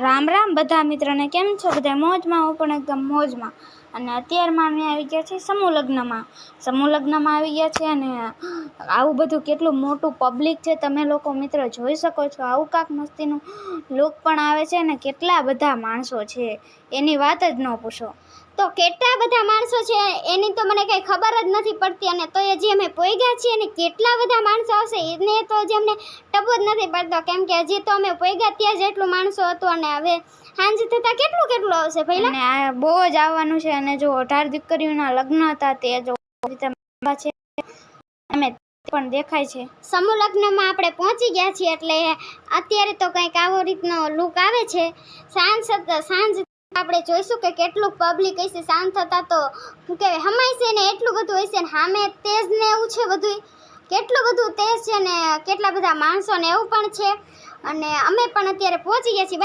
રામ રામ, બધા મિત્રોને કેમ છો? બધા મોજમાં, હું પણ એકદમ મોજમાં. અને અત્યારમાં અમે આવી ગયા છીએ સમૂહ લગ્નમાં. સમૂહ લગ્નમાં આવી ગયા છે અને આવું બધું કેટલું મોટું પબ્લિક છે, તમે લોકો મિત્રો જોઈ શકો છો. આવું કાંક મસ્તીનું લુક પણ આવે છે અને કેટલા બધા માણસો છે, એની વાત જ ન પૂછો. તો કેટલા બધા માણસો છે એની તો મને કંઈ ખબર જ નથી પડતી અને તો એ જે અમે પોઈગા છીએ અને કેટલા બધા માણસો આવશે એને તો હજી અમને ટપો જ નથી પડતો. કેમ કે હજી તો અમે પોઈગા ત્યાં જ એટલું માણસો હતું અને હવે સાંજ થતાં કેટલું કેટલું આવશે પહેલા અને આ બહુ જ આવવાનું છે અને જો અઢાર દીકરીઓના લગ્ન હતા તે જો છે અમે પણ દેખાય છે. સમૂહ લગ્નમાં આપણે પહોંચી ગયા છીએ એટલે અત્યારે તો કંઈક આવો રીતનો લુક આવે છે. સાંજ સાંજ આપણે જોઈશું કે કેટલું પબ્લિક હશે, શાંત થતા તો શું કહેવાય હમાય છે ને એટલું બધું હશે ને સામે તેજ ને એવું છે બધું કેટલું બધું તેજ છે ને કેટલા બધા માણસો ને એવું પણ છે. અને અમે પણ અત્યારે પહોંચી ગયા છીએ.